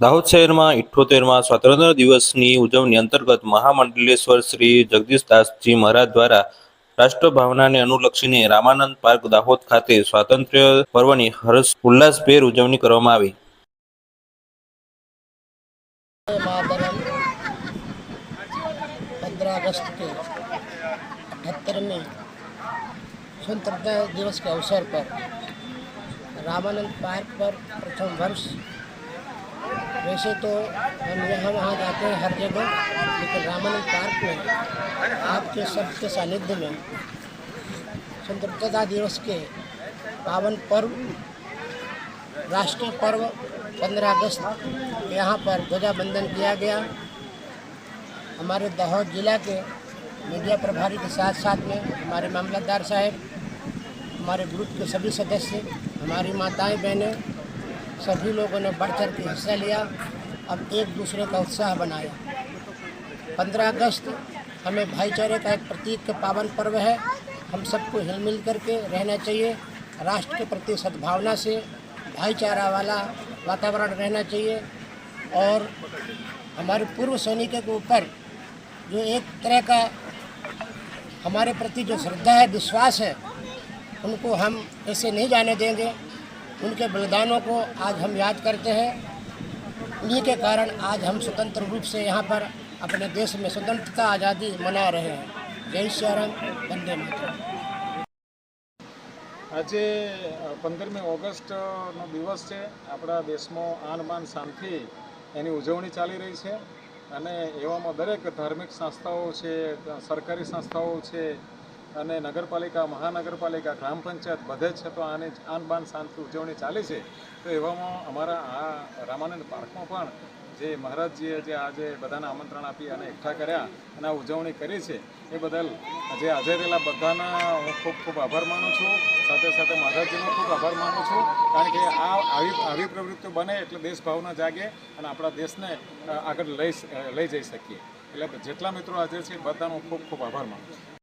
દાહોદ શહેરમાં ઇઠ્ઠોતેરમાં સ્વાતંત્ર્ય દિવસની ઉજવણી અંતર્ગત મહામંડલેશ્વર શ્રી જગદીશદાસજી મહારાજ દ્વારા રાષ્ટ્રભાવનાને અનુલક્ષીને રામાનંદ પાર્ક દાહોદ ખાતે સ્વાતંત્ર્ય પર્વની હર્ષ ઉલ્લાસભેર ઉજવણી કરવામાં આવી मातरम पंद्रह अगस्त के अठहत्तरवें स्वतंत्रता दिवस के अवसर पर रामानंद पार्क पर प्रथम वर्ष वैसे तो हम यहाँ वहाँ जाते हैं हर जगह, लेकिन रामानंद पार्क में आपके सबके सानिध्य में स्वतंत्रता दिवस के पावन पर्व, राष्ट्रीय पर्व 15 अगस्त यहाँ पर ध्वजाबंधन किया गया। हमारे दाहोद जिला के मीडिया प्रभारी के साथ साथ में हमारे मामलतदार साहब, हमारे ग्रुप के सभी सदस्य, हमारी माताएँ, बहनें सभी लोगों ने बढ़ चढ़ के हिस्सा लिया, अब एक दूसरे का उत्साह बनाया। पंद्रह अगस्त, हमें भाईचारे का एक प्रतीक का पावन पर्व है। हम सबको हिल मिल करके रहना चाहिए, राष्ट्र के प्रति सद्भावना से भाईचारा वाला वातावरण रहना चाहिए। और हमारे पूर्व सैनिकों के ऊपर जो एक तरह का हमारे प्रति जो श्रद्धा है, विश्वास है, उनको हम ऐसे नहीं जाने देंगे। उनके बलिदानों को आज हम याद करते हैं उन्हीं के कारण आज हम स्वतंत्र रूप से यहाँ पर अपने देश में स्वतंत्रता आज़ादी मना रहे हैं जय श्री राम वंदे मातरम આજે પંદરમી ઓગસ્ટનો દિવસ છે આપણા દેશમાં આન બાન શાંતિ એની ઉજવણી ચાલી રહી છે અને એવામાં દરેક ધાર્મિક સંસ્થાઓ છે સરકારી સંસ્થાઓ છે અને નગરપાલિકા, મહાનગરપાલિકા, ગ્રામ પંચાયત બધે જ છે, તો આની આન બાન શાંતિ ઉજવણી ચાલી છે. તો એવામાં અમારા આ રામાનંદ પાર્કમાં પણ જે મહારાજજીએ જે આજે બધાને આમંત્રણ આપી અને એકઠા કર્યા અને આ ઉજવણી કરી છે, એ બદલ જે હાજર રહેલા બધાના હું ખૂબ ખૂબ આભાર માનું છું. સાથે સાથે મહારાજજીનો ખૂબ આભાર માનું છું, કારણ કે આ આવી આવી પ્રવૃત્તિઓ બને એટલે દેશભાવના જાગે અને આપણા દેશને આગળ લઈ લઈ જઈ શકીએ. એટલે જેટલા મિત્રો હાજર છે બધાનો ખૂબ ખૂબ આભાર માનું છું.